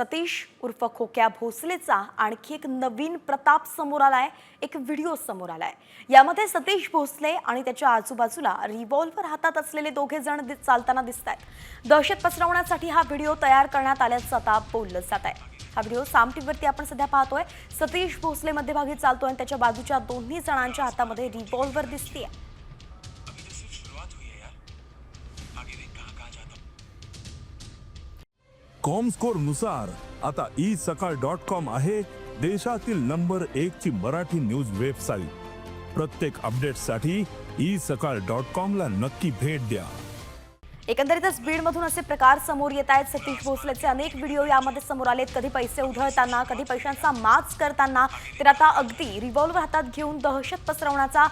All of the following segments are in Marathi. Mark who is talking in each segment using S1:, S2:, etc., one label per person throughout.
S1: सतीश उर्फ खोक्या भोसलेचा आणखी एक नवीन प्रताप समोर आलाय एक व्हिडिओ समोर आलाय. यामध्ये सतीश भोसले आणि त्याच्या आजूबाजूला रिव्हॉल्व्हर हातात असलेले दोघे जण दि- चालताना दिसत आहेत दहशत पसरवण्यासाठी हा व्हिडिओ तयार करण्यात आल्याचं आता बोललं जात आहे. हा व्हिडिओ साम टीव्हीवरती आपण सध्या पाहतोय. सतीश भोसले मध्यभागी चालतोय आणि त्याच्या बाजूच्या दोन्ही जणांच्या हातामध्ये रिव्हॉल्व्हर दिसतीये.
S2: कॉमस्कोरनुसार आता ई सकाळ डॉट कॉम आहे देशातील नंबर एक ची मराठी न्यूज वेबसाईट प्रत्येक अपडेटसाठी ई सकाळ डॉट कॉम ला नक्की भेट द्या.
S1: एकंदरीतच बीडमधून असे प्रकार समोर येत आहेत. सतीश भोसलेचे अनेक व्हिडिओ यामध्ये समोर आलेत कधी पैसे उधळताना कधी पैशांचा माच करताना तर आता अगदी रिव्हॉल्वर हातात घेऊन दहशत पसरवण्याचा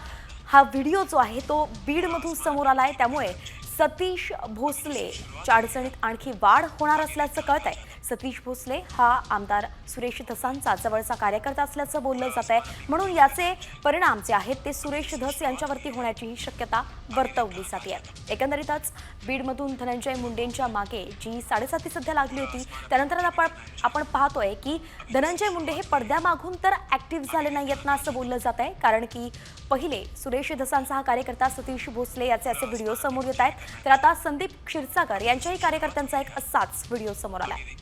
S1: हा व्हिडिओ जो आहे तो बीडमधून समोर आला आहे त्यामुळे सतीश भोसलेच्या अडचणीत आणखी वाढ होणार असल्याचं कळत आहे सतीश भोसले हा आमदार सुरेश धसांचा जवळचा कार्यकर्ता असल्याचं बोललं जात आहे. म्हणून याचे परिणाम जे आहेत ते सुरेश धस यांच्यावरती होण्याचीही शक्यता वर्तवली जाते. आहे एकंदरीतच बीडमधून धनंजय मुंडेंच्या मागे जी साडेसाती सध्या लागली होती त्यानंतर आपण आपण पाहतोय की धनंजय मुंडे हे पडद्यामागून तर ॲक्टिव्ह झाले नाही आहेत ना असं बोललं जात आहे. कारण की पहिले सुरेश धसांचा हा कार्यकर्ता सतीश भोसले याचे असे व्हिडिओ समोर येत आहेत. तर आता संदीप क्षीरसागर यांच्याही कार्यकर्त्यांचा एक असाच व्हिडिओ समोर आला
S3: आहे